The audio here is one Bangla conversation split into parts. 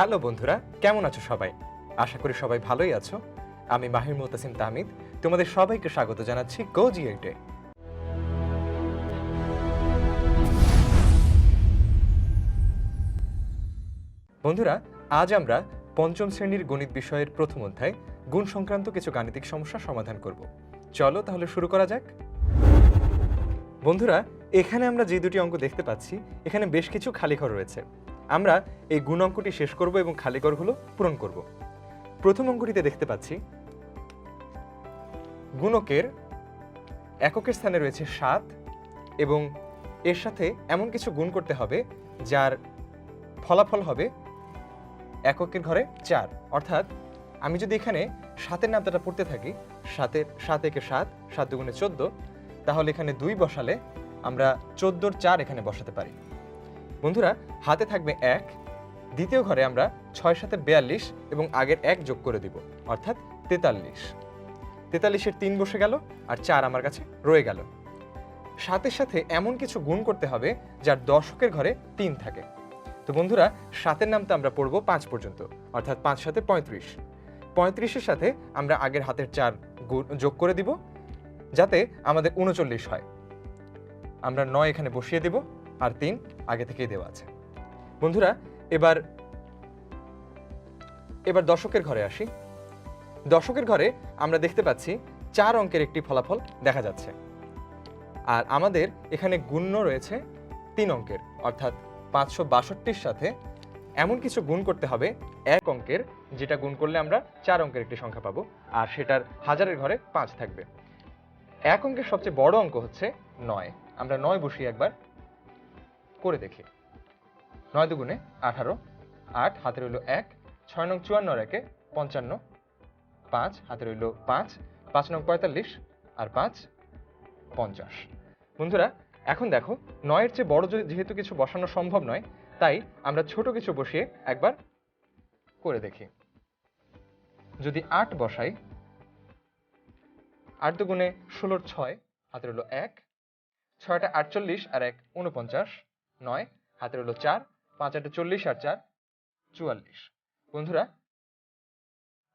হ্যালো বন্ধুরা, কেমন আছো সবাই? আশা করি সবাই ভালোই আছো। আমি মাহির মোতাসিম তামিদ তোমাদের সবাইকে স্বাগত জানাচ্ছি গো জিএটে বন্ধুরা, আজ আমরা পঞ্চম শ্রেণির গণিত বিষয়ের প্রথম অধ্যায় গুণ সংক্রান্ত কিছু গাণিতিক সমস্যা সমাধান করব। চলো তাহলে শুরু করা যাক। বন্ধুরা, এখানে আমরা যে দুটি অঙ্ক দেখতে পাচ্ছি, এখানে বেশ কিছু খালি ঘর রয়েছে। আমরা এই গুণ অঙ্কটি শেষ করব এবং খালি ঘরগুলো পূরণ করব। প্রথম অঙ্কটিতে দেখতে পাচ্ছি, গুণকের এককের স্থানে রয়েছে সাত এবং এর সাথে এমন কিছু গুণ করতে হবে যার ফলাফল হবে এককের ঘরে চার। অর্থাৎ আমি যদি এখানে সাতের নামটা পড়তে থাকি, সাতের, সাত একে সাত সাত দুগুণে চোদ্দ, তাহলে এখানে দুই বসালে আমরা চোদ্দোর চার এখানে বসাতে পারি। বন্ধুরা, হাতে থাকবে এক, দ্বিতীয় ঘরে আমরা ছয় সাথে বেয়াল্লিশ এবং আগের এক যোগ করে দিব, অর্থাৎ তেতাল্লিশ। তেতাল্লিশের তিন বসে গেল আর চার আমার কাছে রয়ে গেল। সাতের সাথে এমন কিছু গুণ করতে হবে যার দশকের ঘরে তিন থাকে। তো বন্ধুরা, সাতের নামটা আমরা পড়ব পাঁচ পর্যন্ত, অর্থাৎ পাঁচ সাথে পঁয়ত্রিশ। পঁয়ত্রিশের সাথে আমরা আগের হাতের চার যোগ করে দিব, যাতে আমাদের উনচল্লিশ হয়। আমরা নয় এখানে বসিয়ে দেব। আর তিন আগে থেকেই দেওয়া আছে। বন্ধুরা, এবার এবার দশকের ঘরে আসি। দর্শকের ঘরে আমরা দেখতে পাচ্ছি চার অঙ্কের একটি ফলাফল দেখা যাচ্ছে। আর আমাদের এখানে গুণ্য রয়েছে তিন অঙ্কের, অর্থাৎ পাঁচশো বাষট্টির সাথে এমন কিছু গুণ করতে হবে এক অঙ্কের, যেটা গুণ করলে আমরা চার অঙ্কের একটি সংখ্যা পাবো, আর সেটার হাজারের ঘরে পাঁচ থাকবে। এক অঙ্কের সবচেয়ে বড় অঙ্ক হচ্ছে নয়। আমরা নয় বসি একবার করে দেখি। নয় দুগুণে আঠারো, আট হাতে রইল এক, ছয় নং চুয়ান্ন একে পঞ্চান্ন, পাঁচ হাতে রইল পাঁচ পাঁচ নং পঁয়তাল্লিশ আর পাঁচ পঞ্চাশ। বন্ধুরা, এখন দেখো, নয়ের চেয়ে বড় যেহেতু কিছু বসানো সম্ভব নয়, তাই আমরা ছোট কিছু বসিয়ে একবার করে দেখি। যদি আট বসাই, আট দুগুণে ষোলোর ছয় হাতে রইল এক, ছয়টা আটচল্লিশ আর এক উনপঞ্চাশ নয় হাতে রইল চার, পাঁচ আটে চল্লিশ আর চার চুয়াল্লিশ। বন্ধুরা,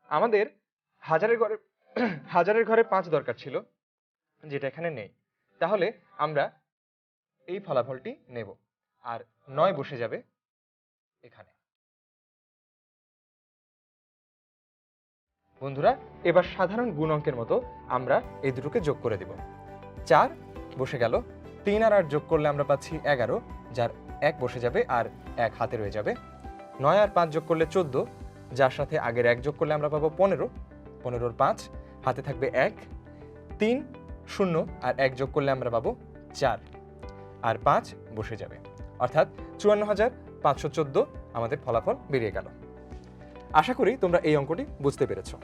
আমাদের হাজারের ঘরে হাজারের ঘরে পাঁচ দরকার ছিল, যেটা এখানে নেই। তাহলে আমরা এই ফলাফলটি নেব, আর নয় বসে যাবে এখানে। বন্ধুরা, এবার সাধারণ গুণ অঙ্কের মতো আমরা এই দুটোকে যোগ করে দিব। চার বসে গেল, তিন আর আট যোগ করলে আমরা পাচ্ছি এগারো যার এক বসে যাবে আর এক হাতে রয়ে যাবে। নয় আর পাঁচ যোগ করলে চোদ্দ, যার সাথে আগের এক যোগ করলে আমরা পাবো পনেরো। পনেরোর পাঁচ, হাতে থাকবে এক। তিন, শূন্য আর এক যোগ করলে আমরা পাবো চার। আর পাঁচ বসে যাবে। অর্থাৎ চুয়ান্ন হাজার পাঁচশো চোদ্দ আমাদের ফলাফল বেরিয়ে গেল। আশা করি তোমরা এই অঙ্কটি বুঝতে পেরেছ।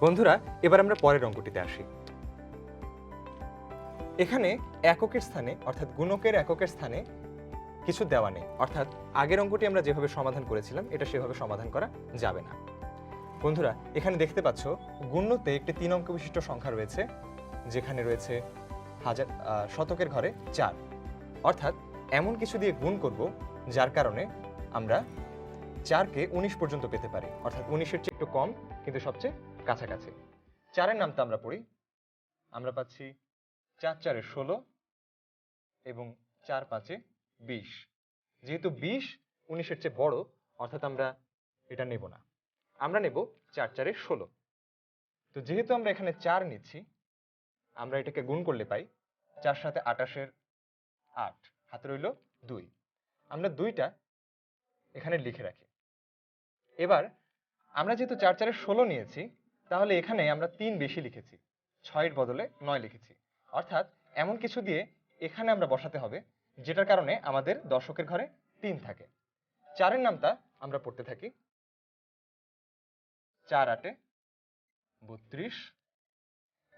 বন্ধুরা, এবার আমরা পরের অঙ্কটিতে আসি। এখানে এককের স্থানে, অর্থাৎ গুণকের এককের স্থানে কিছু দেওয়া নেই। অর্থাৎ আগের অঙ্কটি আমরা যেভাবে সমাধান করেছিলাম, এটা সেভাবে সমাধান করা যাবে না। বন্ধুরা, এখানে দেখতে পাচ্ছ গুণ্যতে একটি তিন অঙ্ক বিশিষ্ট সংখ্যা রয়েছে, যেখানে রয়েছে হাজার শতকের ঘরে চার। অর্থাৎ এমন কিছু দিয়ে গুণ করব, যার কারণে আমরা চারকে উনিশ পর্যন্ত পেতে পারি। অর্থাৎ উনিশের চেয়ে একটু কম, কিন্তু সবচেয়ে কাছাকাছি। চারের নামটা আমরা পড়ি। আমরা পাচ্ছি চার চারে ষোলো এবং চার পাঁচে বিশ। যেহেতু বিশ উনিশের চেয়ে বড়, অর্থাৎ আমরা এটা নেব না। আমরা নেব চার চারে ষোলো। তো যেহেতু আমরা এখানে চার নিচ্ছি, আমরা এটাকে গুণ করলে পাই চার সাথে আটাশের আট, হাতে রইল দুই। আমরা দুইটা এখানে লিখে রাখি। এবার আমরা যেহেতু চার চারে ষোলো নিয়েছি, তাহলে এখানে আমরা তিন বেশি লিখেছি। ছয়ের বদলে নয় লিখেছি। অর্থাৎ এমন কিছু দিয়ে এখানে আমরা বসাতে হবে, যেটার কারণে আমাদের দর্শকের ঘরে তিন থাকে। চারের নামটা আমরা পড়তে থাকি। চার আটে বত্রিশ।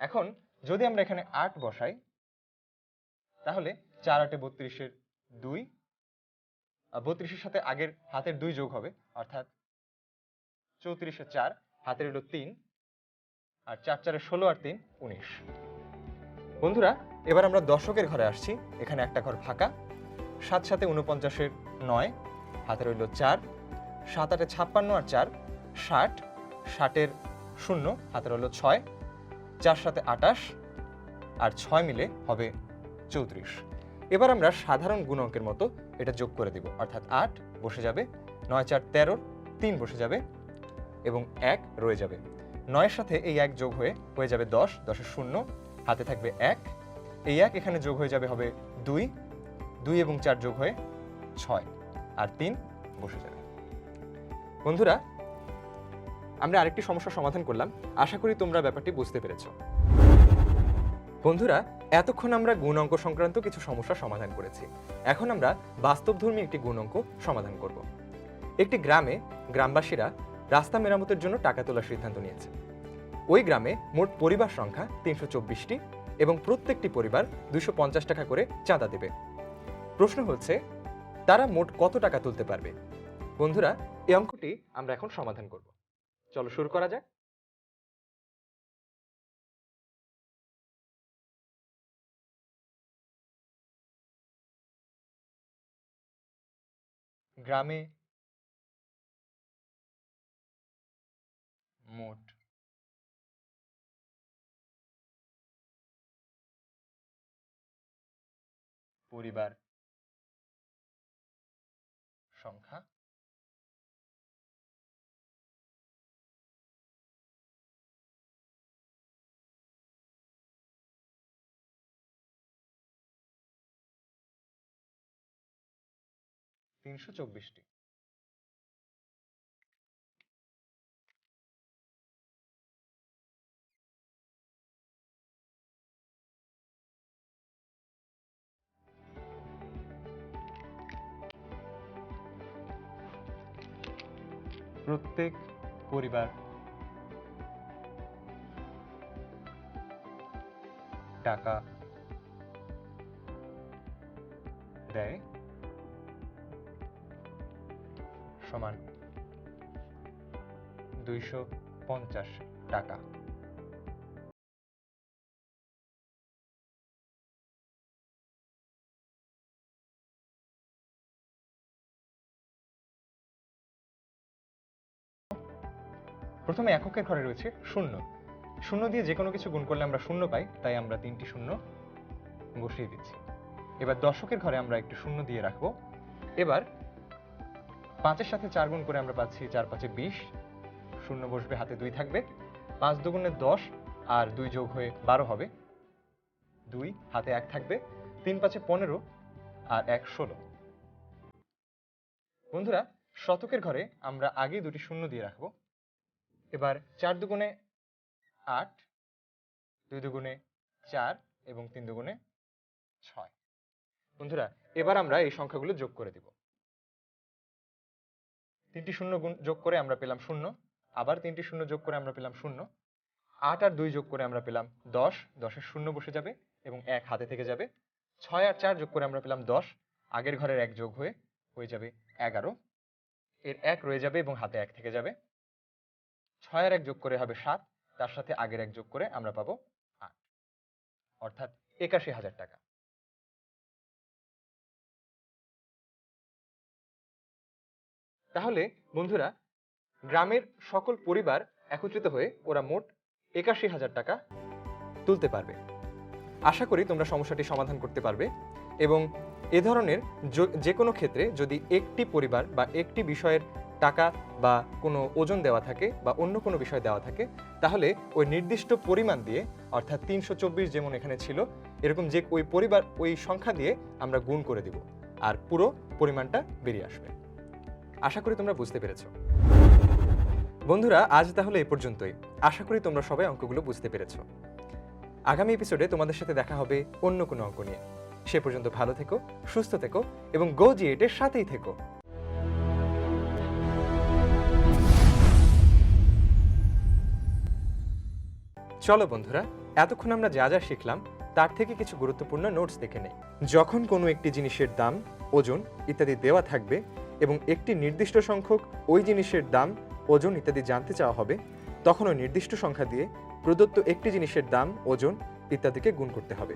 এখন যদি আমরা এখানে আট বসাই, তাহলে চার আটে বত্রিশের দুই বত্রিশের সাথে আগের হাতের দুই যোগ হবে, অর্থাৎ চৌত্রিশে চার, হাতের হলো তিন আর চার চারে ষোলো আর তিন, উনিশ। বন্ধুরা, এবার আমরা দশকের ঘরে আসছি। এখানে একটা ঘর ফাঁকা। সাত সাথে উনপঞ্চাশের নয়, হাতে রইল চার, সাত আটে ছাপ্পান্ন আর চার, ষাট, ষাটের শূন্য, হাতে হলো ছয়, চার সাথে আটাশ আর ছয় মিলে হবে চৌত্রিশ। এবার আমরা সাধারণ গুণ অঙ্কের মতো এটা যোগ করে দিব। অর্থাৎ আট বসে যাবে, নয় চার তেরো, তিন বসে যাবে এবং এক রয়ে যাবে। নয়ের সাথে এই এক যোগ হয়ে হয়ে যাবে দশ, দশের শূন্য হাতে থাকবে এক। এই এক এখানে যোগ হয়ে যাবে হবে দুই। দুই এবং চার যোগ হয়ে ছয়। আর তিন বসে যাবে। বন্ধুরা, আমরা আরেকটি সমস্যার সমাধান করলাম। আশা করি তোমরা ব্যাপারটি বুঝতে পেরেছ। বন্ধুরা, এতক্ষণ আমরা গুণ অঙ্ক সংক্রান্ত কিছু সমস্যার সমাধান করেছি। এখন আমরা বাস্তবধর্মী একটি গুণ অঙ্ক সমাধান করব। একটি গ্রামে গ্রামবাসীরা রাস্তা মেরামতের জন্য টাকা তোলার সিদ্ধান্ত নিয়েছে। ওই গ্রামে মোট পরিবার সংখ্যা তিনশো চব্বিশটি এবং প্রত্যেকটি পরিবার দুশো পঞ্চাশ টাকা করে চাঁদা দেবে। প্রশ্ন হচ্ছে, তারা মোট কত টাকা তুলতে পারবে? বন্ধুরা, এই অঙ্কটি আমরা এখন সমাধান করব। চলো শুরু করা যাক। গ্রামে মোট পরিবার সংখ্যা তিনশো চব্বিশটি। প্রত্যেক পরিবার টাকা দেয় সমান দুইশো পঞ্চাশ টাকা। প্রথমে এককের ঘরে রয়েছে শূন্য। শূন্য দিয়ে যে কোনো কিছু গুণ করলে আমরা শূন্য পাই, তাই আমরা তিনটি শূন্য বসিয়ে দিচ্ছি। এবার দশকের ঘরে আমরা একটু শূন্য দিয়ে রাখব। এবার পাঁচের সাথে চার গুণ করে আমরা পাচ্ছি চার পাঁচে বিশ। শূন্য বসবে, হাতে দুই থাকবে। পাঁচ দুগুণে দশ আর দুই যোগ হয়ে বারো হবে। দুই, হাতে এক থাকবে। তিন পাঁচে পনেরো আর এক ষোলো। বন্ধুরা, শতকের ঘরে আমরা আগে দুটি শূন্য দিয়ে রাখব। এবার চার দুগুণে আট, দুই দুগুণে চার এবং তিন দুগুণে ছয়। বন্ধুরা, এবার আমরা এই সংখ্যাগুলো যোগ করে দিব। তিনটি শূন্য গুণ যোগ করে আমরা পেলাম শূন্য, আবার তিনটি শূন্য যোগ করে আমরা পেলাম শূন্য, আট আর দুই যোগ করে আমরা পেলাম দশ, দশের শূন্য বসে যাবে এবং এক হাতে থেকে যাবে, ছয় আর চার যোগ করে আমরা পেলাম দশ, আগের ঘরের এক যোগ হয়ে হয়ে যাবে এগারো, এর এক রয়ে যাবে এবং হাতে এক থেকে যাবে। ছয় আর এক যোগ করে হবে সাত, তার সাথে আগের এক যোগ করে আমরা পাবো আট। অর্থাৎ একাশি হাজার টাকা। তাহলে বন্ধুরা, গ্রামের সকল পরিবার একত্রিত হয়ে ওরা মোট একাশি হাজার টাকা তুলতে পারবে। আশা করি তোমরা সমস্যাটি সমাধান করতে পারবে এবং এ ধরনের যে কোনো ক্ষেত্রে যদি একটি পরিবার বা একটি বিষয়ের টাকা বা কোনো ওজন দেওয়া থাকে বা অন্য কোনো বিষয় দেওয়া থাকে, তাহলে ওই নির্দিষ্ট পরিমাণ দিয়ে, অর্থাৎ তিনশো চব্বিশ যেমন এখানে ছিল, এরকম যে ওই পরিবার, ওই সংখ্যা দিয়ে আমরা গুণ করে দিব, আর পুরো পরিমাণটা বেরিয়ে আসবে। আশা করি তোমরা বুঝতে পেরেছ। বন্ধুরা, আজ তাহলে এ পর্যন্তই। আশা করি তোমরা সবাই অঙ্কগুলো বুঝতে পেরেছ। আগামী এপিসোডে তোমাদের সাথে দেখা হবে অন্য কোনো অঙ্ক নিয়ে। সে পর্যন্ত ভালো থেকো, সুস্থ থেকো এবং গো জিএটের সাথেই থেকো। চলো বন্ধুরা, এতক্ষণ আমরা যা যা শিখলাম, তার থেকে কিছু গুরুত্বপূর্ণ নোটস দেখে নেই। যখন কোনো একটি জিনিসের দাম, ওজন ইত্যাদি দেওয়া থাকবে এবং একটি নির্দিষ্ট সংখ্যক ওই জিনিসের দাম, ওজন ইত্যাদি জানতে চাওয়া হবে, তখন ওই নির্দিষ্ট সংখ্যা দিয়ে প্রদত্ত একটি জিনিসের দাম, ওজন ইত্যাদিকে গুণ করতে হবে।